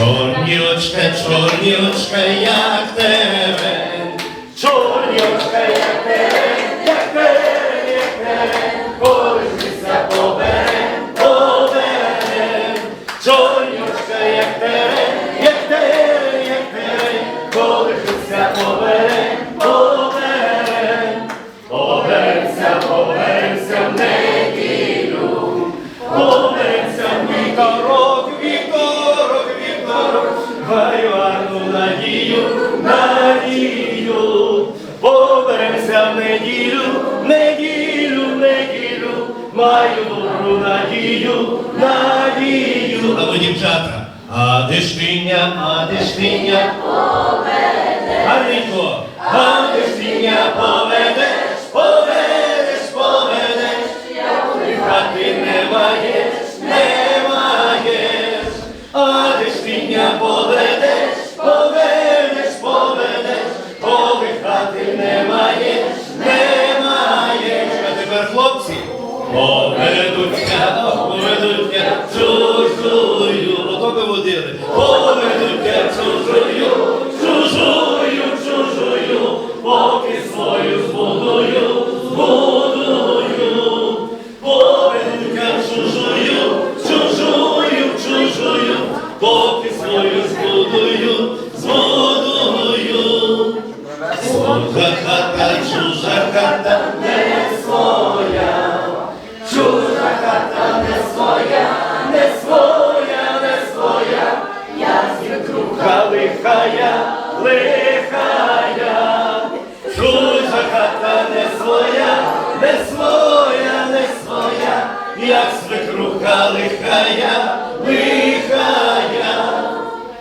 Чорні очка, чорні очка, як тебе. Чорні очка, як тебе, як терен, як тебе, Колишся поберем, поберем. Як тебе, як тебе, як терен, Колишся поберем. Поберемося в неділю, неділю, неділю, маю добру надію, надію. А ви, дівчата, а де ж тиня, а де ж тиня? Гарненько, а де ж поведе, поведеш, ото ви водили, чужою, чужою, чужою, поки свою збудую, збудую, поведуться чужою, чужою, чужою, поки свою збудую, збудую. Лихая, чужа хата не своя, не своя, не своя, як свекруха лихая, лихая.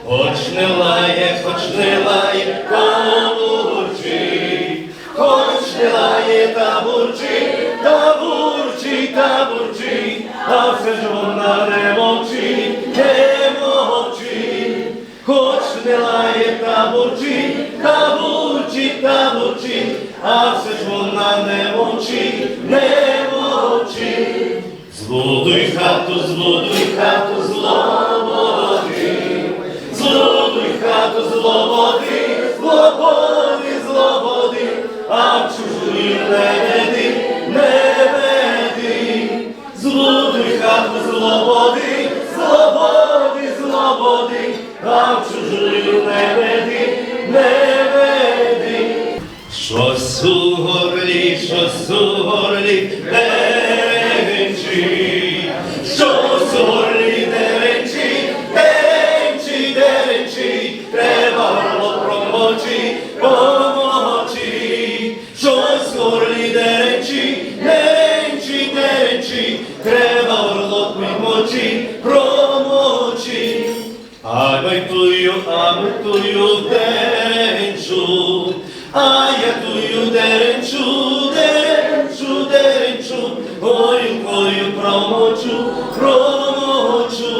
Хоч не лає, хоч не лає, табурчить, хоч не лає, та бурчить, та бурчить, та бурчить, а все ж вона не мовчить, лає, та бурчить, та бурчить, а все ж вона не мовчить, не мовчить. Збудуй хату, збудуй хату, злободи. Злобуй хату, злободи, злободи, злободи, а в чужую не веди, не веди. Злобуй хату, злободи, злободи, злободи, а в чужую не веди, не веди. Що горлі, щось у тую деренчу, а я тую деренчу, деренчу, деренчу, горілкою промочу, промочу,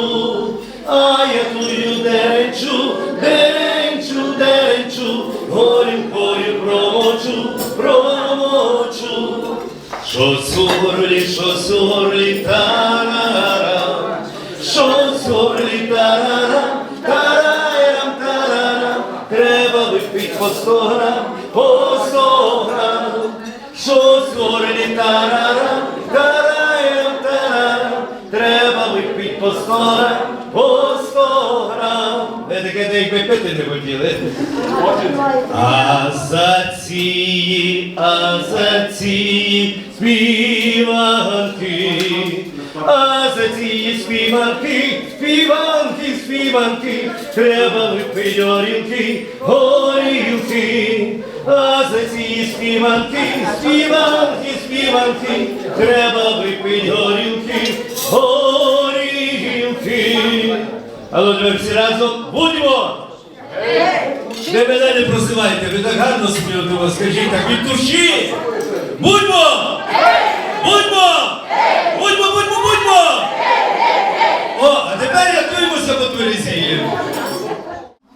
а я тую деренчу, деренчу, деренчу, горілкою промочу, промочу. Горлі, щось у горлі, тарара, щось у тарара, горлі, тарарам, тарайрам, тарарам, треба випить по сто грам, по сто грам. Ви таке, якби пити не хотіли. А за ці, а за ці співанки, а за ці співанки, співанки, співанки, треба випити горілки, горілки, а за ці співанки, співанки, співанки, треба випити горілки, горілки. Але ми всі разом будьмо! Ви мене не просивайте, ви так гарно співаєте, скажіть так від душі. Будьмо!